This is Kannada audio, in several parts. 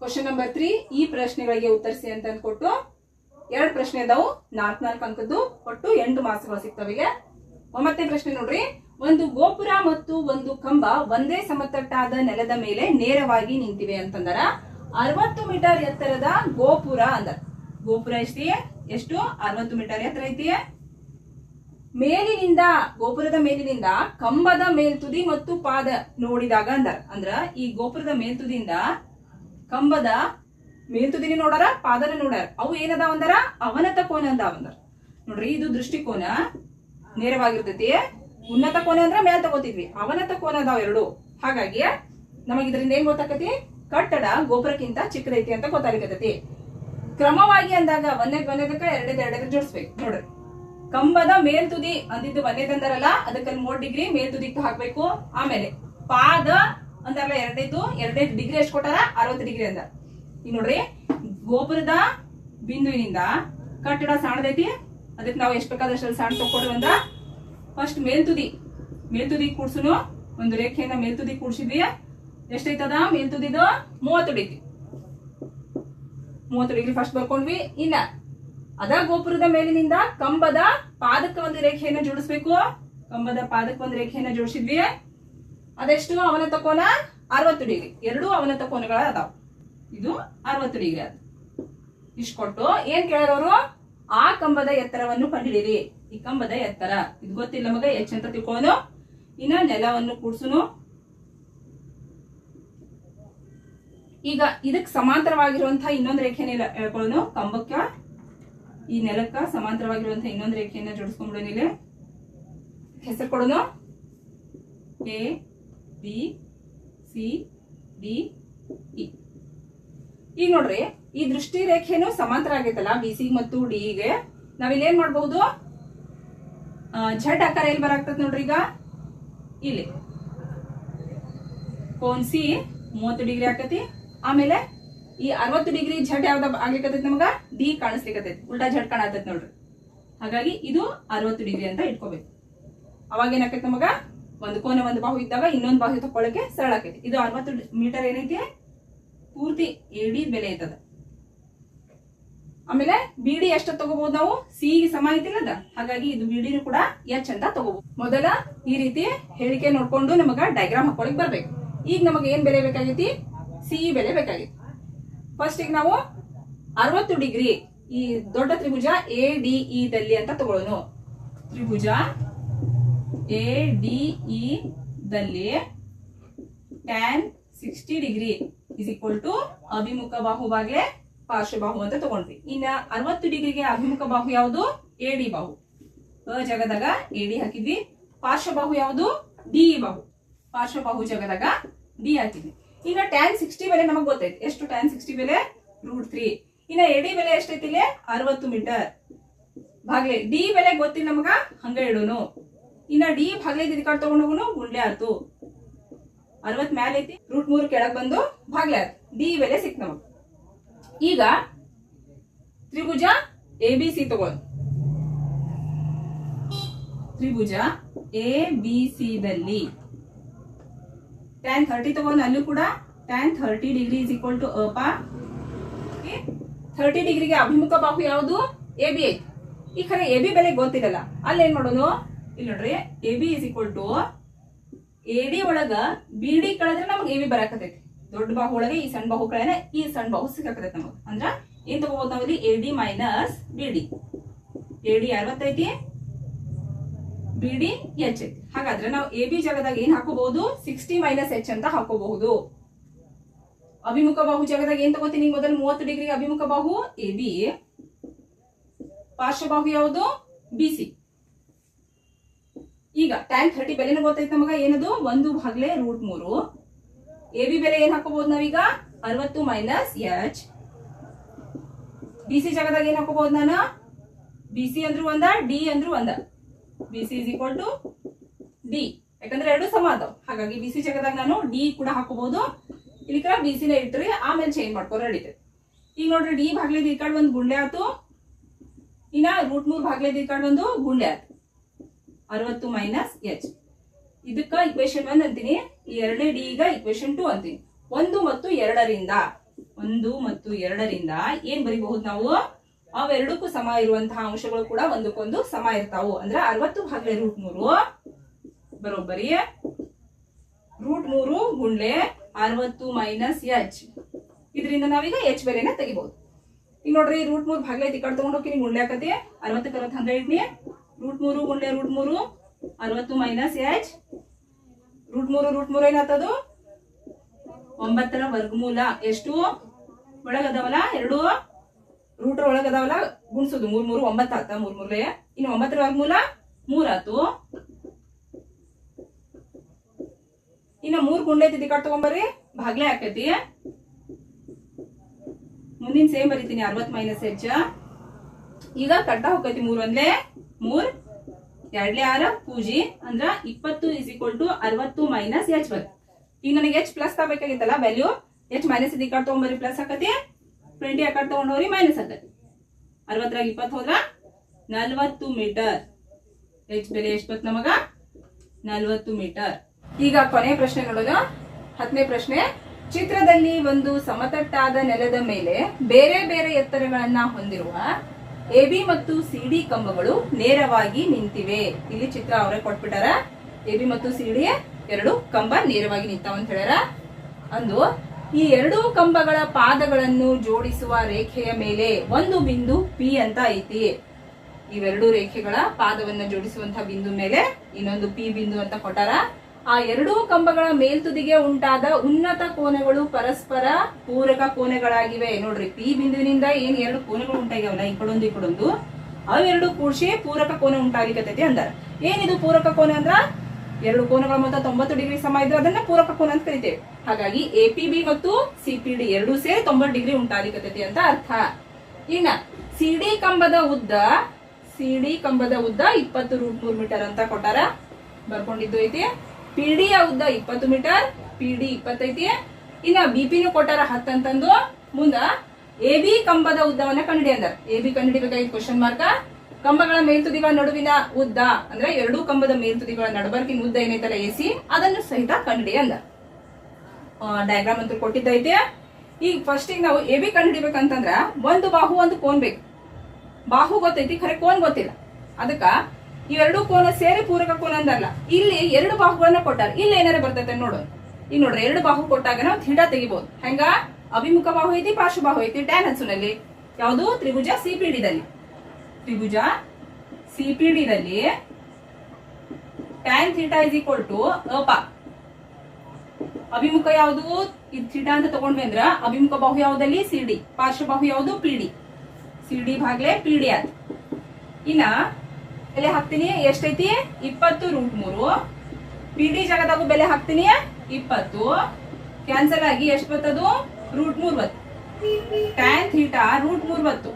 ಕ್ವಶನ್ ನಂಬರ್ ತ್ರೀ ಈ ಪ್ರಶ್ನೆಗಳಿಗೆ ಉತ್ತರಿಸಿ ಅಂತ ಅಂದ್ಕೊಟ್ಟು, ಎರಡು ಪ್ರಶ್ನೆ ಅದಾವು. ನಾಲ್ಕ್ ನಾಲ್ಕು ಅಂಕದ್ದು, ಒಟ್ಟು ಎಂಟು ಮಾರ್ಕ್ಸ್ಗಳು ಸಿಗ್ತವಿಗೆ ಮತ್ತೆ ಪ್ರಶ್ನೆ ನೋಡ್ರಿ. ಒಂದು ಗೋಪುರ ಮತ್ತು ಒಂದು ಕಂಬ ಒಂದೇ ಸಮತಟ್ಟಾದ ನೆಲದ ಮೇಲೆ ನೇರವಾಗಿ ನಿಂತಿವೆ ಅಂತಂದರ. ಅರವತ್ತು ಮೀಟರ್ ಎತ್ತರದ ಗೋಪುರ ಅಂದ. ಗೋಪುರ ಎಷ್ಟಿಯೇ? ಎಷ್ಟು? ಅರವತ್ತು ಮೀಟರ್ ಎತ್ತರ ಐತಿ ಮೇಲಿನಿಂದ, ಗೋಪುರದ ಮೇಲಿನಿಂದ ಕಂಬದ ಮೇಲ್ತುದಿ ಮತ್ತು ಪಾದ ನೋಡಿದಾಗ ಅಂದ ಅಂದ್ರ ಈ ಗೋಪುರದ ಮೇಲ್ತುದಿಯಿಂದ ಕಂಬದ ಮೇಲ್ತುದಿನಿ ನೋಡಾರ ಪಾದನ ನೋಡಾರ. ಅವು ಏನದಾವ ಅಂದರ? ಅವನತ ಕೋನ ಅಂದಾವ ಅಂದಾರ. ನೋಡ್ರಿ, ಇದು ದೃಷ್ಟಿಕೋನ ನೇರವಾಗಿರ್ತೈತಿ. ಉನ್ನತ ಕೋನ ಅಂದ್ರ ಮೇಲ್ ತಗೋತಿದ್ವಿ ಅವನತ ಕೋನ ಅದಾವ ಎರಡು. ಹಾಗಾಗಿ ನಮಗ್ ಇದರಿಂದ ಏನ್ ಗೊತ್ತಾಕತಿ? ಕಟ್ಟಡ ಗೋಪುರಕ್ಕಿಂತ ಚಿಕ್ಕದೈತಿ ಅಂತ ಗೊತ್ತಾಗತೈತಿ. ಕ್ರಮವಾಗಿ ಅಂದಾಗ ಒಂದೇದ್ ಒಂದೇದಕ್ಕ ಎರಡೇದ್ ಎರಡೇದ ಜೋಡಿಸ್ಬೇಕು. ನೋಡ್ರಿ. ಕಂಬದ ಮೇಲ್ತುದಿ ಅಂದಿದ್ದು ಒಂದೇದಂದಾರಲ್ಲ ಅದಕ್ಕೆ ಮೂರ್ ಡಿಗ್ರಿ ಮೇಲ್ತುದಿಕ್ ಹಾಕ್ಬೇಕು. ಆಮೇಲೆ ಪಾದ ಅಂದಾರಲ್ಲ ಎರಡೈದು ಎರಡೈದು ಡಿಗ್ರಿ ಎಷ್ಟು ಕೊಟ್ಟಾರ? ಅರವತ್ತು ಡಿಗ್ರಿ ಅಂತ ಈಗ ನೋಡ್ರಿ ಗೋಪುರದ ಬಿಂದುವಿನಿಂದ ಕಟ್ಟಡ ಸಣ್ಣದೈತಿ ಅದಕ್ಕೆ ನಾವು ಎಷ್ಟು ಬೇಕಾದಷ್ಟು ಸಾಣ ತಕೊಡ್ರಿ ಅಂತ ಫಸ್ಟ್ ಮೇಲ್ತುದಿ. ಮೇಲ್ತುದಿ ಕೂಡ್ಸುನು, ಒಂದು ರೇಖೆಯನ್ನ ಮೇಲ್ತುದಿ ಕೂಡ್ಸಿದ್ವಿ. ಎಷ್ಟೈತದ? ಮೇಲ್ತುದಿದು ಮೂವತ್ತು ಡಿಗ್ರಿ ಮೂವತ್ತು ಡಿಗ್ರಿ ಫಸ್ಟ್ ಬರ್ಕೊಂಡ್ವಿ. ಇನ್ನ, ಅದ ಗೋಪುರದ ಮೇಲಿನಿಂದ ಕಂಬದ ಪಾದಕ್ಕೆ ಒಂದು ರೇಖೆಯನ್ನ ಜೋಡಿಸ್ಬೇಕು. ಕಂಬದ ಪಾದಕ್ಕೆ ಒಂದು ರೇಖೆಯನ್ನ ಜೋಡಿಸಿದ್ವಿ. ಅದೆಷ್ಟು? ಅವನತ ಕೋನ ಅರವತ್ತು ಡಿಗ್ರಿ. ಎರಡೂ ಅವನತ ಕೋನಗಳ ಅದಾವ. ಇದು ಅರವತ್ತು ಡಿಗ್ರಿ ಅದ. ಇಷ್ಟು ಕೊಟ್ಟು ಏನ್ ಕೇಳೋರು ಆ ಕಂಬದ ಎತ್ತರವನ್ನು ಕಂಡಿಡಿರಿ. ಈ ಕಂಬದ ಎತ್ತರ. ಇದು ಗೊತ್ತಿಲ್ಲ ಮಗ, ಎಚ್ ಅಂತ ತಿಳ್ಕೊಳ್ಳೋನು ಇನ್ನ ನೆಲವನ್ನು ಕೂಡ್ಸುನು. ಈಗ ಇದಕ್ ಸಮಾಂತರವಾಗಿರುವಂತಹ ಇನ್ನೊಂದು ರೇಖೆನ ಹೇಳ್ಕೊಳ್ಳೋನು ಕಂಬಕ್ಕ ಈ ನೆಲಕ್ಕ ಸಮಾಂತರವಾಗಿರುವಂತಹ ಇನ್ನೊಂದು ರೇಖೆಯನ್ನ ಜೋಡಿಸ್ಕೊಂಡ್ಬಿಡೋನಿಲ್ಲ ಹೆಸರು ಕೊಡೋನು. A B C D E ಈಗ ನೋಡ್ರಿ, ಈ ದೃಷ್ಟಿ ರೇಖೆನು ಸಮಾಂತರ ಆಗೈತಲ್ಲ ಬಿ ಸಿ ಮತ್ತು ಡಿಗೆ ನಾವಿಲ್ಲಿ ಏನ್ ಮಾಡ್ಬಹುದು ಝಡ್ ಆಕಾರ ಎಲ್ಲಿ ಬರಾಕ್ತದ ನೋಡ್ರಿ ಈಗ? ಇಲ್ಲಿ. ಕೋನ್ ಸಿ ಮೂವತ್ತು ಡಿಗ್ರಿ ಆಕತಿ. ಆಮೇಲೆ ಈ ಅರವತ್ತು ಡಿಗ್ರಿ ಝಡ್ ಯಾವ್ದ ಆಗ್ಲಿಕ್ಕತೈತಿ ನಮಗ? ಡಿ ಕಾಣಿಸ್ಲಿಕ್ಕತೈತಿ ಉಲ್ಟಾ ಝಡ್ ಕಾಣತೈತಿ ನೋಡ್ರಿ. ಹಾಗಾಗಿ ಇದು ಅರವತ್ತು ಡಿಗ್ರಿ ಅಂತ ಇಟ್ಕೋಬೇಕು. ಅವಾಗ ಏನಾಕೈತಿ ನಮಗ? ಒಂದು ಕೋನೆ ಒಂದು ಬಾಹು ಇದ್ದಾಗ ಇನ್ನೊಂದು ಬಾಹು ತಕೊಳ್ಳಕ್ಕೆ ಸರಳ ಆಕೈತಿ. ಇದು ಅರವತ್ತು ಮೀಟರ್ ಏನೈತಿ? ಪೂರ್ತಿ ಎಡಿ ಬೆಲೆ ಐತದ. ಆಮೇಲೆ ಬಿಡಿ ಎಷ್ಟು ತಗೋಬಹುದು ನಾವು? ಸಿ ಸಮ ಐತಿಲ್ಲದ? ಹಾಗಾಗಿ ಇದು ಬಿಡಿನೂ ಕೂಡ ಎಚ್ ಅಂತ ತಗೋಬಹುದು. ಮೊದಲ ಈ ರೀತಿ ಹೇಳಿಕೆ ನೋಡ್ಕೊಂಡು ನಮಗ ಡೈಗ್ರಾಮ್ ಹಾಕೊಳಕ್ ಬರ್ಬೇಕು. ಈಗ ನಮಗೆ ಏನ್ ಬೆಲೆ ಬೇಕಾಗೈತಿ? ಸಿ ಬೆಲೆ ಬೇಕಾಗೈತಿ. ಫಸ್ಟ್ ಈಗ ನಾವು ಅರವತ್ತು ಡಿಗ್ರಿ ಈ ದೊಡ್ಡ ತ್ರಿಭುಜ ಎ ಡಿ ಇ ದಲ್ಲಿ ಅಂತ ತಗೊಳ್ಳೋನು. ತ್ರಿಭುಜ ಎ ಡಿ ಇ ದಲ್ಲಿ tan sixty degree is equal to ಅಭಿಮುಖ ಬಾಹು ಬಾಗ್ಲೆ ಪಾರ್ಶ್ವಬಾಹು ಅಂತ ತಗೊಂಡ್ವಿ. ಇನ್ನ ಅರವತ್ತು ಡಿಗ್ರಿಗೆ ಅಭಿಮುಖ ಬಾಹು ಯಾವುದು? ಎ ಡಿ ಬಾಹು. ಅ ಜಗದಾಗ ಎ ಡಿ ಹಾಕಿದ್ವಿ. ಪಾರ್ಶ್ವಬಾಹು ಯಾವುದು? ಡಿ ಬಾಹು. ಪಾರ್ಶ್ವಬಾಹು ಜಗದಾಗ ಡಿ ಹಾಕಿದ್ವಿ. ಈಗ ಟ್ಯಾನ್ ಸಿಕ್ಸ್ಟಿ ಬೆಲೆ ನಮಗ್ ಗೊತ್ತೈತಿ. ಎಷ್ಟು ಟ್ಯಾನ್ ಸಿಕ್ಸ್ಟಿ ಬೆಲೆ? ರೂಟ್ ತ್ರೀ ಇನ್ನ ಎ ಡಿ ಬೆಲೆ ಎಷ್ಟೈತಿ ಇಲ್ಲಿ? ಅರವತ್ತು ಮೀಟರ್. ಭಾಗ್ಲೆ ಡಿ ಬೆಲೆ ಗೊತ್ತಿಲ್ಲ ನಮಗ? ಹಂಗ ಇಡೋನು ಇನ್ನ ಡಿ ಭಾಗ್ಲೆ ಇದ್ ಕಾರ್ಡ್ ಹೋಗುನು ಗುಂಡ್ಲೆ ಆಯ್ತು. ಅರವತ್ ಮ್ಯಾಲ ಐತಿ ರೂಟ್ ಮೂರು ಕೆಳಗ್ ಬಂದು ಭಾಗ್ಲೆ ಆತು ಡಿ ಬೆಲೆ ಸಿಕ್ ನಮಗ್ ಈಗ ತ್ರಿಭುಜ ಎ ಬಿ ಸಿ ತಗೋ ತ್ರಿಭುಜ ಎ ಬಿ ಸಿ ದಲ್ಲಿ ಟ್ಯಾನ್ ಥರ್ಟಿ ತಗೊಂಡು ಅಲ್ಲೂ ಕೂಡ tan thirty degree is equal to ಅಪ. ಥರ್ಟಿ ಡಿಗ್ರಿಗೆ ಅಭಿಮುಖ ಬಾಹು ಯಾವುದು? ಎ ಬಿ ಐತಿ. ಈ ಖರೆ ಎ ಬಿ ಬೆಲೆ ಗೊತ್ತಿರಲ್ಲ ಅಲ್ಲೇನ್ ಏನ್ ಮಾಡೋದು? ಇಲ್ಲಿ ನೋಡ್ರಿ A B is equal to A D ಒಳಗ ಬಿ ಡಿ ಕಳೆದ್ರೆ ನಮ್ಗೆ ಎ ಬಿ ಬರಾಕತೈತಿ ದೊಡ್ಡ ಬಾಹು ಒಳಗೆ, ಈ ಸಣ್ಣ ಬಾಹು ಕಳೆದ್ರೆ ಈ ಸಣ್ಣ ಬಾಹು ಸಿಕ್ಕಾಕತೈತಿ ನಮಗ್. ಅಂದ್ರ ಏನ್ ತಗೋಬಹುದು ನಾವಿಲ್ಲಿ? A D minus B D A D ಅರವತ್ತೈತಿ B D H ಐತಿ. ಹಾಗಾದ್ರೆ ನಾವು ಎ ಬಿ ಜಾಗದಾಗ ಏನ್ ಹಾಕೋಬಹುದು? ಸಿಕ್ಸ್ಟಿ ಮೈನಸ್ ಎಚ್ ಅಂತ ಹಾಕೋಬಹುದು. ಅಭಿಮುಖ ಬಾಹು ಜಾಗದಾಗ ಏನ್ ತಗೋತೀನಿ ಮೊದಲು? ಮೂವತ್ತು ಡಿಗ್ರಿ ಅಭಿಮುಖ ಬಾಹು ಎ ಬಿ ಪಾರ್ಶ್ವಬಾಹು ಯಾವುದು? ಬಿ ಸಿ ಈಗ ಟ್ಯಾನ್ ಥರ್ಟಿ ಬೆಲೆನೂ ಗೊತ್ತಾಯ್ತು ನಮಗ ಏನದು? ಒಂದು ಭಾಗ್ಲೆ ರೂಟ್ ಮೂರು. ಎ ಬಿ ಬೆಲೆ ಏನ್ ಹಾಕೋಬಹುದು ನಾವೀಗ? ಅರವತ್ತು ಮೈನಸ್ ಎಚ್ ಬಿ ಸಿ ಜಾಗದಾಗ ಏನ್ ಹಾಕೋಬಹುದು ನಾನು? ಬಿ ಸಿ ಅಂದ್ರು ಒಂದ ಡಿ ಅಂದ್ರೂ ಒಂದ. B C is equal to D ಯಾಕಂದ್ರೆ ಎರಡು ಸಮ ಅದಾವ ಹಾಗಾಗಿ ಬಿ ಸಿ ಜಾಗದಾಗ ನಾನು ಡಿ ಕೂಡ ಹಾಕೋಬಹುದು. ಇಲ್ಲಿ ಬಿ ಸಿನ ಇಟ್ರಿ, ಆಮೇಲೆ ಚೇಂಜ್ ಮಾಡ್ಕೊಂಡು ನಡೀತದೆ ಈಗ ನೋಡ್ರಿ ಡಿ ಭಾಗ್ಲೇದ ಈ ಕಡೆ ಒಂದು ಗುಂಡೆ ಆತು. ಇನ್ನ ರೂಟ್ ಮೂರ್ ಭಾಗ್ಲೇದ ಈ ಕಡೆ ಒಂದು ಗುಂಡೆ ಆತು. ಅರವತ್ತು ಮೈನಸ್ ಎಚ್ ಇದಕ್ಕ ಇಕ್ವೇಶನ್ ಒನ್ ಅಂತೀನಿ. ಈ ಎರಡನೇ ಡಿ ಈಗ ಇಕ್ವೇಶನ್ ಟು ಅಂತೀನಿ. ಒಂದು ಮತ್ತು ಎರಡರಿಂದ, ಒಂದು ಮತ್ತು ಎರಡರಿಂದ ಏನ್ ಬರಿಬಹುದು ನಾವು? ಅವೆರಡಕ್ಕೂ ಸಮ ಇರುವಂತಹ ಅಂಶಗಳು ಕೂಡ ಒಂದಕ್ಕೊಂದು ಸಮ ಇರ್ತಾವು. ಅಂದ್ರೆ ಅರವತ್ತು ಭಾಗಲೆ ರೂಟ್ ಮೂರು. ಬರೋಬ್ಬರಿ. ರೂಟ್ ಮೂರು ಗುಂಡ್ಲೆ ಅರವತ್ತು ಮೈನಸ್ ಎಚ್ ಇದರಿಂದ ನಾವೀಗ ಎಚ್ ಬೆಲೆನ ತೆಗಿಬಹುದು. ಈಗ ನೋಡ್ರಿ ರೂಟ್ ಮೂರು ಭಾಗಲೆ ಈ ಕಡೆ ತಗೊಂಡ್ ಹೋಗಿ ಗುಂಡ್ಲೆ ಹಾಕತಿ ಅರವತ್ತಕ್ಕೆ ಅರವತ್ತು ಇಡ್ನಿ. ರೂಟ್ ಮೂರು ಗುಂಡೆ ರೂಟ್ ಮೂರು, ಅರವತ್ತು ಮೈನಸ್ ಎಚ್. ರೂಟ್ ಮೂರು ರೂಟ್ ಮೂರು ಏನಾಗ್ತದು? ಒಂಬತ್ತರ ವರ್ಗಮೂಲ. ಎಷ್ಟು? ಒಳಗದವಲ್ಲ ಎರಡು. ರೂಟ್ ಒಳಗದವಲ್ಲ ಗುಣಿಸೋದು. ಮೂರ್ ಮೂರು, ಒಂಬತ್ತು ಆತ ಮೂರ್ ಮೂರ್ಲೆ ಇನ್ನು ಒಂಬತ್ತರ ವರ್ಗಮೂಲ ಮೂರ್ ಆತು. ಇನ್ನು ಮೂರ್ ಗುಂಡೆ ತಿದ್ದಿ ಕಟ್ ತಗೊಂಬರ್ರಿ. ಭಾಗ್ಲೆ ಆಕೈತಿ ಮುಂದಿನ ಸೇಮ್ ಬರೀತೀನಿ. ಅರವತ್ ಮೈನಸ್ ಹೆಚ್ಚ ಈಗ ಕಟ್ಟ ಹೋಗೈತಿ ಮೂರ್ ಒಂದ್ಲೆ. ಮೂರ್, ಎರಡ್ಲೆ ಆರ, ಪೂಜಿ ಅಂದ್ರ ಇಪ್ಪತ್ತು ಇಸ್ ಈಕ್ವಲ್ ಟು ಅರವತ್ತು ಮೈನಸ್ ಎಚ್ ಬರ್. ಈಗ ನನಗೆ ಎಚ್ ಪ್ಲಸ್ ತಗೋಬೇಕಾಗಿತ್ತಲ್ಲ ವ್ಯಾಲ್ಯೂ ಎಚ್ ಮೈನಸ್ ಇದ್ ಕಾರ್ಡ್ ತಗೊಂಬರಿ ಪ್ಲಸ್ ಆಕತಿ. ಟ್ವೆಂಟಿ ಆ ಕಾರ್ಡ್ ತಗೊಂಡವ್ರಿ ಮೈನಸ್ ಆಕತಿ. ಅರವತ್ತರಾಗ ಇಪ್ಪತ್ತು ಹೋದ್ರ ನಲ್ವತ್ತು ಮೀಟರ್ ಎಚ್ ಬೆಲೆ ಎಷ್ಟು ಬತ್ ನಮಗ? ನಲ್ವತ್ತು ಮೀಟರ್ ಈಗ ಕೊನೆ ಪ್ರಶ್ನೆ ನೋಡೋಣ ಹತ್ತನೇ ಪ್ರಶ್ನೆ. ಚಿತ್ರದಲ್ಲಿ ಒಂದು ಸಮತಟ್ಟಾದ ನೆಲದ ಮೇಲೆ ಬೇರೆ ಬೇರೆ ಎತ್ತರಗಳನ್ನ ಹೊಂದಿರುವ ಎಬಿ ಮತ್ತು ಸಿಡಿ ಕಂಬಗಳು ನೇರವಾಗಿ ನಿಂತಿವೆ. ಇಲ್ಲಿ ಚಿತ್ರ ಅವರೇ ಕೊಟ್ಬಿಟ್ಟಾರ. ಎಬಿ ಮತ್ತು ಸಿಡಿ ಎರಡು ಕಂಬ ನೇರವಾಗಿ ನಿಂತಾವ ಅಂತ ಹೇಳ್ಯಾರ. ಅಂದು ಈ ಎರಡೂ ಕಂಬಗಳ ಪಾದಗಳನ್ನು ಜೋಡಿಸುವ ರೇಖೆಯ ಮೇಲೆ ಒಂದು ಬಿಂದು ಪಿ ಅಂತ ಐತಿ. ಇವೆರಡು ರೇಖೆಗಳ ಪಾದವನ್ನ ಜೋಡಿಸುವಂತಹ ಬಿಂದು ಮೇಲೆ ಇನ್ನೊಂದು ಪಿ ಬಿಂದು ಅಂತ ಕೊಟ್ಟಾರ. ಆ ಎರಡೂ ಕಂಬಗಳ ಮೇಲ್ತುದಿಗೆ ಉಂಟಾದ ಉನ್ನತ ಕೋನಗಳು ಪರಸ್ಪರ ಪೂರಕ ಕೋನಗಳಾಗಿವೆ ನೋಡ್ರಿ ಪಿ ಬಿಂದುವಿನಿಂದ ಏನ್ ಎರಡು ಕೋನೆಗಳು ಉಂಟಾಗ್ಯಾವಲ್ಲ, ಈ ಕಡೊಂದು ಈ ಕಡೊಂದು ಅವೆರಡು ಕೂಡಿಸಿ ಪೂರಕ ಕೋನ ಉಂಟಾಗಿಕತೈತಿ ಅಂದಾರ. ಏನಿದು ಪೂರಕ ಕೋನ ಅಂದ್ರ? ಎರಡು ಕೋನಗಳ ಮೊತ್ತ ತೊಂಬತ್ತು ಡಿಗ್ರಿ ಸಮ ಇದ್ರೆ ಅದನ್ನ ಪೂರಕ ಕೋನ ಅಂತ ಕರಿತೇವೆ. ಹಾಗಾಗಿ ಎ ಪಿ ಬಿ ಮತ್ತು ಸಿ ಪಿ ಡಿ ಎರಡು ಸೇರಿ ತೊಂಬತ್ತು ಡಿಗ್ರಿ ಉಂಟಾಗಿಕತೈತಿ ಅಂತ ಅರ್ಥ. ಇನ್ನ ಸಿಡಿ ಕಂಬದ ಉದ್ದ ಸಿಡಿ ಕಂಬದ ಉದ್ದ ಇಪ್ಪತ್ತು ರೂಟ್ ಮೂರ್ ಮೀಟರ್ ಅಂತ ಕೊಟ್ಟಾರ. ಬರ್ಕೊಂಡಿದ್ದು ಐತಿ. ಪಿಡಿ ಯ ಉದ್ದ ಇಪ್ಪತ್ತು ಮೀಟರ್ ಪಿಡಿ ಇಪ್ಪತ್ತೈತಿ ಇನ್ನ ಬಿಪಿನೂ ಕೊಟ್ಟಾರ ಹತ್ತಂತಂದು, ಮುಂದ ಎ ಬಿ ಕಂಬದ ಉದ್ದವನ್ನ ಕಂಡಿಡಿ ಅಂದಾರ. ಎ ಬಿ ಕಂಡಿಡಿಬೇಕಾಗಿತ್ತು ಕ್ವಶನ್ ಮಾರ್ಕ್ ಕಂಬಗಳ ಮೇಲ್ತುದಿಗಳ ನಡುವಿನ ಉದ್ದ, ಅಂದ್ರೆ ಎರಡೂ ಕಂಬದ ಮೇಲ್ತುದಿಗಳ ನಡಬರ್ಕಿನ ಉದ್ದ ಏನೈತಲ್ಲ ಎ ಸಿ, ಅದನ್ನು ಸಹಿತ ಕಂಡಿಡಿ ಅಂದ ಡಯಾಗ್ರಾಮ್ ಅಂತ ಕೊಟ್ಟಿದ್ದೈತೆ. ಈಗ ಫಸ್ಟ್ ಈಗ ನಾವು ಎ ಬಿ ಕಂಡುಹಿಡಿಬೇಕಂತಂದ್ರ ಒಂದು ಬಾಹು, ಒಂದು ಕೋನ್ ಬೇಕು. ಬಾಹು ಗೊತ್ತೈತಿ, ಖರೆ ಕೋನ್ ಗೊತ್ತಿಲ್ಲ. ಅದಕ್ಕ ಇವೆರಡು ಕೋನ ಸೇರಿ ಪೂರಕ ಕೋನ ಅಂದಲ್ಲ. ಇಲ್ಲಿ ಎರಡು ಬಾಹುಗಳನ್ನ ಕೊಟ್ಟಾರ. ಇಲ್ಲಿ ಏನಾರ ಬರ್ತೈತೆ ನೋಡು. ಈಗ ನೋಡ್ರಿ, ಎರಡು ಬಾಹು ಕೊಟ್ಟಾಗ ನಾವು ಥೀಟಾ ತೆಗಿಬಹುದು ಹೆಂಗ? ಅಭಿಮುಖ ಬಾಹು ಐತಿ ಪಾರ್ಶ್ವಬಾಹು ಐತಿ ಟ್ಯಾನ್ ಹನ್ಸುನಲ್ಲಿ ಯಾವುದು? ತ್ರಿಭುಜ ಸಿಪಿಡಿದಲ್ಲಿ. ತ್ರಿಭುಜ ಸಿಪಿಡಿದಲ್ಲಿ tan theta is equal to ಅಪ. ಅಭಿಮುಖ ಯಾವುದು? ಇದು ಥೀಟಾ ಅಂತ ತಗೊಂಡ್ವಿ ಅಂದ್ರ ಅಭಿಮುಖ ಬಾಹು ಯಾವ್ದಲ್ಲಿ? ಸಿಡಿ ಪಾರ್ಶ್ವ ಬಾಹು ಯಾವುದು? ಪಿಡಿ ಸಿಡಿ ಭಾಗ್ಲೆ ಪಿಡಿ ಆತ್ ಇನ್ನ ಬೆಲೆ ಹಾಕ್ತೀನಿ, ಎಷ್ಟೈತಿ? ಇಪ್ಪತ್ತು ರೂಟ್ ಮೂರು. ಪಿಡಿ ಜಾಗದಾಗೂ ಬೆಲೆ ಹಾಕ್ತೀನಿ, ಇಪ್ಪತ್ತು. ಕ್ಯಾನ್ಸಲ್ ಆಗಿ ಎಷ್ಟು ಬರ್ತದು ರೂಟ್ ಮೂರ್ ಬತ್ತು ಟ್ಯಾನ್ ಥೀಟಾ ರೂಟ್ ಮೂರ್ವತ್ತು.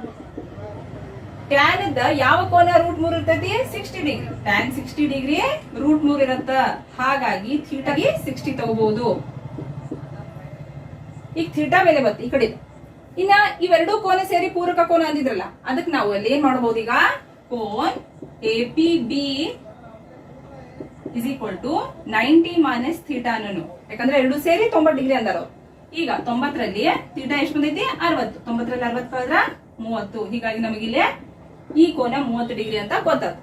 ಟ್ಯಾನ್ ಇದ್ದ ಯಾವ ಕೋನ ರೂಟ್ ಮೂರ್ ಇರ್ತೈತಿ? Sixty degree tan sixty degree root ಮೂರ್ ಇರತ್ತ. ಹಾಗಾಗಿ ಥೀಟಾಗಿ ಸಿಕ್ಸ್ಟಿ ತಗೋಬಹುದು ಈಗ ಥೀಟಾ ಬೆಲೆ ಬತ್ತು ಈ ಕಡೆ ಇನ್ನ ಇವೆರಡೂ ಕೋನ ಸೇರಿ ಪೂರಕ ಕೋನ ಅಂದಿದ್ರಲ್ಲ ಅದಕ್ಕೆ ನಾವು ಅಲ್ಲಿ ಏನ್ ಮಾಡಬಹುದು ಈಗ? Cone P B is equal to ninety minus theta ಅನ್ನೋನು. ಯಾಕಂದ್ರೆ ಎರಡು ಸೇರಿ ತೊಂಬತ್ತು ಡಿಗ್ರಿ ಅಂದರು. ಈಗ ತೊಂಬತ್ತರಲ್ಲಿ ಥೀಟಾ ಎಷ್ಟು ಬಂದೈತಿ? ಅರವತ್ತು. ತೊಂಬತ್ತರಲ್ಲಿ ಅರವತ್ತು ಕಳೆದ್ರ ಮೂವತ್ತು. ಹೀಗಾಗಿ ನಮಗಿಲ್ಲಿ ಈ ಕೋನ ಮೂವತ್ತು ಡಿಗ್ರಿ ಅಂತ ಗೊತ್ತಾಯ್ತು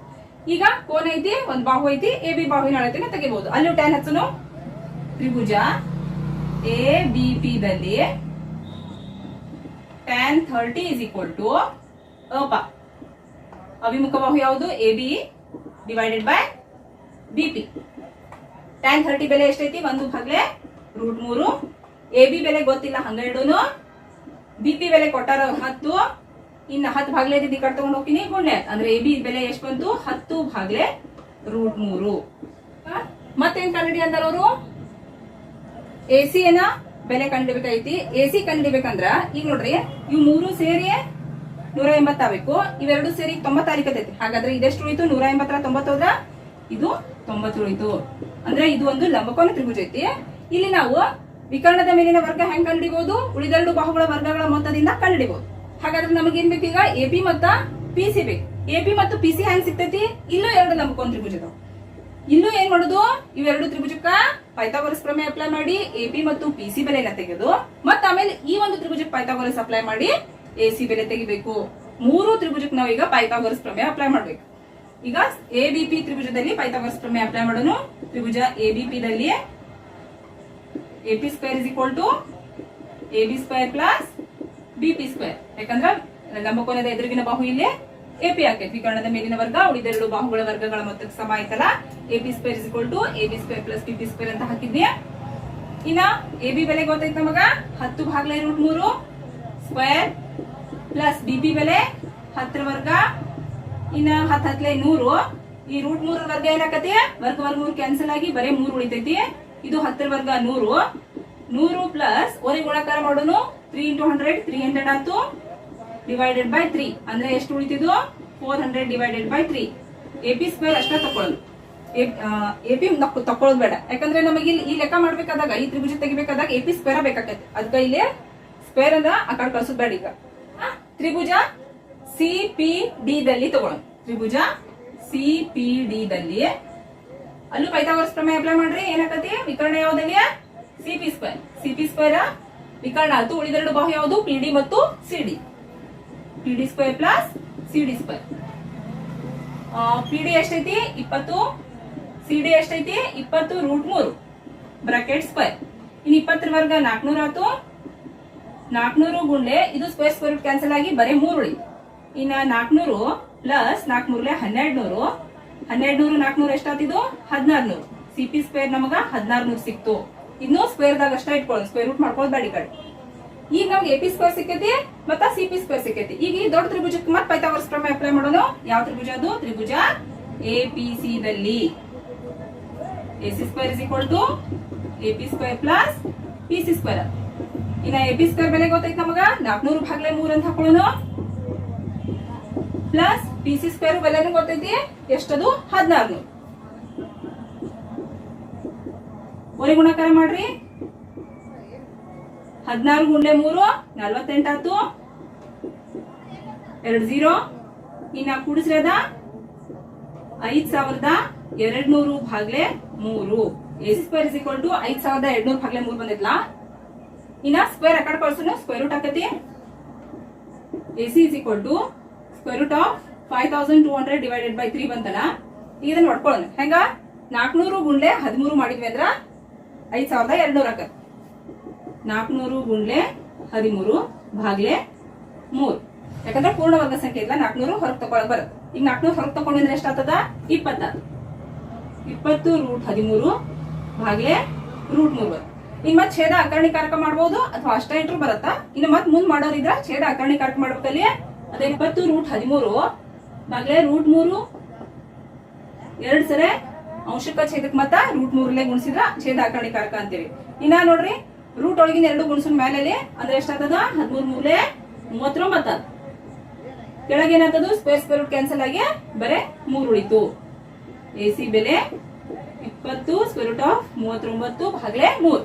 ಈಗ ಕೋನ ಐತಿ? ಒಂದ್ ಬಾಹು ಐತಿ. ಎ ಬಿ ಬಾಹುವಿನ ಅಳತೆನ ತೆಗಿಬಹುದು ಅಲ್ಲಿ ಟ್ಯಾನ್ ಹಚ್ಚನು? ತ್ರಿಭುಜ ಎ ಬಿ ಪಿ ದಲ್ಲಿ tan thirty is equal to ಅಪ. ಅಭಿಮುಖ ಬಾಹು ಯಾವುದು A B divided by B P tan thirty ಬೆಲೆ ಎಷ್ಟೈತಿ? ಒಂದು ಭಾಗ್ಲೆ ರೂಟ್ ಮೂರು. ಎ ಬಿ ಬೆಲೆ ಗೊತ್ತಿಲ್ಲ ಹಂಗ ಇಡೋನು ಬಿ ಪಿ ಬೆಲೆ ಕೊಟ್ಟಾರ ಹತ್ತು. ಇನ್ನ ಹತ್ತು ಭಾಗ್ಲೆ ಈ ಕಡೆ ತಗೊಂಡ್ ಹೋಗ್ತೀನಿ. ಗುಂಡೆ ಅಂದ್ರೆ ಎ ಬಿ ಬೆಲೆ ಎಷ್ಟು ಬಂತು? ಹತ್ತು ಭಾಗ್ಲೆ ರೂಟ್ ಮೂರು. ಮತ್ತೇನ್ ಕಂಡಿಡಿ ಅಂದಾರ ಅವರು? ಎ ಸಿ ಏನ? ಬೆಲೆ ಕಂಡಿಡ್ಬೇಕೈತಿ ಎ ಸಿ ಕಂಡಿಡ್ಬೇಕಂದ್ರ ಈಗ ನೋಡ್ರಿ, ಇವ್ ಮೂರು ಸೇರಿ ನೂರ ಎಂಬತ್ತಾಗಬೇಕು ಇವೆರಡು ಸೇರಿ ತೊಂಬತ್ತಾರಿಕತೈತಿ ಹಾಗಾದ್ರೆ ಇದೆಷ್ಟು ಉಳಿತು? ನೂರ ಎಂಬತ್ತರ ತೊಂಬತ್ತೋದ್ರ? ಇದು ತೊಂಬತ್ತು ಉಳಿತು. ಅಂದ್ರೆ ಇದು ಒಂದು ಲಂಬಕೋನ ತ್ರಿಭುಜ ಐತಿ. ಇಲ್ಲಿ ನಾವು ವಿಕರ್ಣದ ಮೇಲಿನ ವರ್ಗ ಹೆಂಗ್ ಕಂಡಿಡಿಬಹುದು ಉಳಿದೆರಡು ಬಾಹುಗಳ ವರ್ಗಗಳ ಮೊತ್ತದಿಂದ ಕಂಡಿಡಿಬಹುದು ಹಾಗಾದ್ರೆ ನಮಗೆ ಏನ್ ಬೇಕು ಈಗ? ಎ, ಪಿ ಮತ್ತ ಪಿ, ಸಿ ಬೇಕು. ಎ, ಪಿ ಮತ್ತು ಪಿ, ಸಿ ಹೆಂಗ್ ಸಿಗ್ತೈತಿ? ಇಲ್ಲೂ ಎರಡು ಲಂಬಕೋನ ತ್ರಿಭುಜ ಇದಾವ ಇಲ್ಲೂ ಏನ್ ಮಾಡುದು? ಇವೆರಡು ತ್ರಿಭುಜಕ್ಕ ಪೈಥಾಗೋರಸ್ ಪ್ರಮೇಯ ಅಪ್ಲೈ ಮಾಡಿ, ಎ, ಪಿ ಮತ್ತು ಪಿ, ಸಿ ಬೆಲೆನ ತೆಗೆದು, ಮತ್ತೆ ಆಮೇಲೆ ಈ ಒಂದು ತ್ರಿಭುಜಕ್ಕೆ ಪೈಥಾಗೋರಸ್ ಅಪ್ಲೈ ಮಾಡಿ ಎ ಸಿ ಬೆಲೆ ತೆಗಿಬೇಕು. ಮೂರು ತ್ರಿಭುಜಕ್ಕೆ ನಾವು ಈಗ ಪ್ರಮೇಯ ಅಪ್ಲೈ ಮಾಡ್ಬೇಕು. ಈಗ ಎ ಬಿ ಪಿ ತ್ರಿಭುಜದಲ್ಲಿ ಪೈಥಾಗೋರಸ್ ಪ್ರಮೇಯ ಅಪ್ಲೈ ಮಾಡೋಣ. ತ್ರಿಭುಜ ಎ ಬಿ ಪಿ ದಲ್ಲಿ A P square is equal to A B square plus B P square ಯಾಕಂದ್ರ ಲಂಬಕೋನದ ಎದುರಿಗಿನ ಬಾಹು ಇಲ್ಲಿ ಎ ಪಿ ಆಕೈತಿ. ವಿಕರ್ಣದ ಮೇಲಿನ ವರ್ಗ, ಉಳಿದೆರಡು ಬಾಹುಗಳ ವರ್ಗಗಳ ಮೊತ್ತಕ್ಕೆ ಸಮ ಆಯ್ತಲ್ಲ? A P square is equal to A B square plus B P square ಅಂತ ಹಾಕಿದ್ವಿ ಇನ್ನ ಎ ಬಿ ಬೆಲೆ ಗೊತ್ತಾಯ್ತು ನಮಗ ಹತ್ತು ಭಾಗಲ ರೂಟ್ ಮೂರು ಸ್ಕ್ವೇರ್ ಪ್ಲಸ್ ಬಿ ಪಿ ಬೆಲೆ ಹತ್ತರ ವರ್ಗ, ಇನ್ನ ಹತ್ ಹತ್ಲೆ ನೂರು. ಈ ರೂಟ್ ಮೂರ ವರ್ಗ ಏನಾಕತಿ ವರ್ಗ ವರ್ಗ ಮೂರು ಕ್ಯಾನ್ಸಲ್ ಆಗಿ ಬರೀ ಮೂರು ಉಳಿತೈತಿ. ಇದು ಹತ್ತರ ವರ್ಗ ನೂರು. ನೂರು ಪ್ಲಸ್ ಒರೆ ಗುಣಾಕಾರ ಮಾಡೋನು three into hundred three hundred ಆಯ್ತು. ಡಿವೈಡೆಡ್ ಬೈ ತ್ರೀ ಅಂದ್ರೆ ಎಷ್ಟು ಉಳಿತಿದ್ದು four hundred divided by three A P square ಅಷ್ಟೇ ತಕೊಳ್ಳೋದು ಎ ಪಿ ತಕೊಳ್ಳೋದು ಬೇಡ. ಯಾಕಂದ್ರೆ ನಮಗೆ ಇಲ್ಲಿ ಈ ಲೆಕ್ಕ ಮಾಡ್ಬೇಕಾದಾಗ, ಈ ತ್ರಿಭುಜ ತೆಗಿಬೇಕಾದಾಗ ಎ ಪಿ ಸ್ಕ್ವೇರ್ ಬೇಕಾಗತ್ತೆ ಅದಕ್ಕೆ ಇಲ್ಲಿ ಸ್ಕ್ವೇರ್ ಅಂದ್ರೆ ಆ ಕಡೆ ಕಳ್ಸೋದು ಬೇಡ ಈಗ. ತ್ರಿಭುಜ ಸಿ ಪಿ ಡಿ ದಲ್ಲಿ ತಗೊಳ್ಳೋಣ. ತ್ರಿಭುಜ ಸಿ ಪಿ ಡಿ ದಲ್ಲಿ. ಅಲ್ಲೂ ಪೈಥಾಗೋರಸ್ ಪ್ರಮೇಯ ಅಪ್ಲೈ ಮಾಡ್ರಿ, ಏನಾಗತ್ತೆ? ವಿಕರ್ಣ ಯಾವ್ದಲ್ಲಿ? C P square C P square ವಿಕರ್ಣ ಆಯ್ತು ಉಳಿದೆರಡು ಬಾಹು ಯಾವುದು? ಪಿ ಡಿ ಮತ್ತು C D P D square plus C D square P D ಎಷ್ಟೈತಿ? ಇಪ್ಪತ್ತು. ಸಿ ಡಿ ಎಷ್ಟೈತಿ? ಇಪ್ಪತ್ತು ರೂಟ್ ಮೂರು. ಬ್ರಾಕೆಟ್ ಸ್ಕ್ವೇರ್ ಇನ್ ಇಪ್ಪತ್ತರ ವರ್ಗ ನಾಲ್ಕನೂರ ಆಯ್ತು ನಾಲ್ಕನೂರು ಗುಂಡ್ಲೆ ಇದು ಸ್ಕ್ವೇರ್ ಸ್ಕ್ವೇರ್ ರೂಟ್ ಕ್ಯಾನ್ಸಲ್ ಆಗಿ ಬರೀ ಮೂರು ಉಳಿತು ಇನ್ನ ನಾಲ್ಕನೂರು ಪ್ಲಸ್ ನಾಲ್ಕನೂರ್ಲೆ ಹನ್ನೆರಡು ನೂರು ಹನ್ನೆರಡು ನೂರು ನಾಲ್ಕನೂರು ಎಷ್ಟಾತಿದ್ದು ಹದಿನಾರು ನೂರು ಸಿ ಪಿ ಸ್ಕ್ವೇರ್ ನಮಗ ಹದಿನಾರು ನೂರು ಸಿಕ್ತು. ಇನ್ನು ಸ್ಕ್ವೇರ್ ದಾಗ ಅಷ್ಟ ಇಟ್ಕೊಳ್ಳೋದು ಸ್ಕ್ವೇರ್ ರೂಟ್ ಮಾಡ್ಕೊಳ್ಳೋದು ಬೇಡ ಕಡೆ. ಈಗ ನಮ್ಗೆ ಎ ಪಿ ಸ್ಕ್ವೇರ್ ಸಿಕ್ಕೈತಿ ಮತ್ತೆ ಸಿ ಪಿ ಸ್ಕ್ವೇರ್ ಸಿಕ್ಕೈತಿ. ಈಗ ಈ ದೊಡ್ಡ ತ್ರಿಭುಜಕ್ಕೆ ಮತ್ತೆ ಪೈತಾವರ್ಸ್ ಪ್ರಮೇಯ ಅಪ್ಲೈ ಮಾಡೋಣ ಯಾವ ತ್ರಿಭುಜ ಅದು? ತ್ರಿಭುಜ ಎ ಪಿ ಸಿ ದಲ್ಲಿ. A C square is equal to A P square plus P C square ಇನ್ನ ಎ ಪಿ ಸ್ಕ್ವೇರ್ ಬೆಲೆ ಗೊತ್ತೈತ್ ನಮಗ ನಾಲ್ಕನೂರು ಭಾಗಲೆ ಮೂರ್ ಅಂತ ಹಾಕೊಳ್ಳೋಣ ಪ್ಲಸ್ ಪಿ ಸಿ ಸ್ಕ್ವೇರ್ ಬೆಲೆನು ಗೊತ್ತೈತಿ? ಎಷ್ಟದು? ಹದಿನಾರು ಒರೆ ಗುಣಾಕಾರ ಮಾಡ್ರಿ. ಹದಿನಾರು ಗುಂಡೆ ಮೂರು ನಲ್ವತ್ತೆಂಟಾತು ಎರಡು ಜೀರೋ. ಇನ್ನ ಕುಡಿಸ್ರದ ಐದ್ ಸಾವಿರದ ಎರಡ್ ನೂರು ಭಾಗ್ಲೆ ಮೂರು. S square is equal to ಐದ್ ಸಾವಿರದ ಎರಡ್ ನೂರು ಭಾಗ್ಲೆ ಮೂರು ಬಂದಿತ್ಲಾ? ಇನ್ನ ಸ್ಕ್ವೇರ್ ಅಕಡೆ ಕಳ್ಸೋನು ಸ್ಕ್ವೇರ್ ರೂಟ್ ಆಕತಿ. A C is equal to square root of five thousand two hundred divided by three ಬಂತಲ್ಲ? ಈಗ ಇದನ್ನ ನೋಡ್ಕೊಳ್ಳೋಣ. ಹೆಂಗ? ನಾಲ್ಕನೂರು ಗುಂಡ್ಲೆ ಹದಿಮೂರು ಮಾಡಿದ್ವಿ ಅಂದ್ರ ಐದ್ ಸಾವಿರದ ಎರಡ್ನೂರ ಆಕತ್ ನಾಲ್ಕನೂರು ಗುಂಡ್ಲೆ ಹದಿಮೂರು ಭಾಗ್ಲೆ ಮೂರು. ಯಾಕಂದ್ರೆ ಪೂರ್ಣ ವರ್ಗ ಸಂಖ್ಯೆ ಇಲ್ಲ ನಾಲ್ಕನೂರು ಹೊರಗೆ ತಗೊಳಕ್ ಬರುತ್ತೆ ಈಗ ನಾಲ್ಕನೂರು ಹೊರಗೆ ತಗೊಂಡ್ರೆ ಎಷ್ಟಾಗ್ತದ ಇಪ್ಪತ್ತ. ಇಪ್ಪತ್ತು ರೂಟ್ ಹದಿಮೂರು ಭಾಗ್ಲೆ ರೂಟ್ ಮೂರು. ಬರುತ್ತೆ ಇನ್ ಮತ್ ಛೇದ ಆಕರ್ಣಿಕಾರಕ ಮಾಡಬಹುದು ಅಥವಾ ಅಷ್ಟ ಇಂಟ್ರು ಬರತ್ತಾ? ಇನ್ನು ಮತ್ ಮುಂದ್ ಮಾಡೋರಿದ್ರ ಛೇದ ಆಕರ್ಣಿಕಾರಕ ಮಾಡ್ಬೇಕಲ್ಲಿ ಅದೇ ಇಪ್ಪತ್ತು ರೂಟ್ ಹದಿಮೂರು. ಭಾಗ್ಲೆ ರೂಟ್ ಮೂರು. ಎರಡ್ ಸರಿ ಅಂಶಕ ಛೇದಕ್ ಮತ್ತ ರೂಟ್ ಮೂರಲ್ಲೇ ಗುಣಿಸಿದ್ರ ಛೇದ ಅಕರಣಿಕಾರಕ ಅಂತೀವಿ. ಇನ್ನ ನೋಡ್ರಿ, ರೂಟ್ ಒಳಗಿನ ಎರಡು ಗುಣಿಸಿದ ಮೇಲೆ ಅಂದ್ರೆ ಎಷ್ಟಾಗ್ತದ? ಹದಿಮೂರ್ ಮೂರ್ಲೆ ಮೂವತ್ತೊಂಬತ್ತ. ಕೆಳಗೆ ಸ್ಪೇಸ್ ರೂಟ್ ಕ್ಯಾನ್ಸಲ್ ಆಗಿ ಬರೇ ಮೂರು ಉಳಿತು. ಎ ಸಿ ಬೆಲೆ ಇಪ್ಪತ್ತು ಸ್ಕ್ವೇರ್ ರೂಟ್ ಆಫ್ ಮೂವತ್ತೊಂಬತ್ತು ಭಾಗಲೆ ಮೂರ್.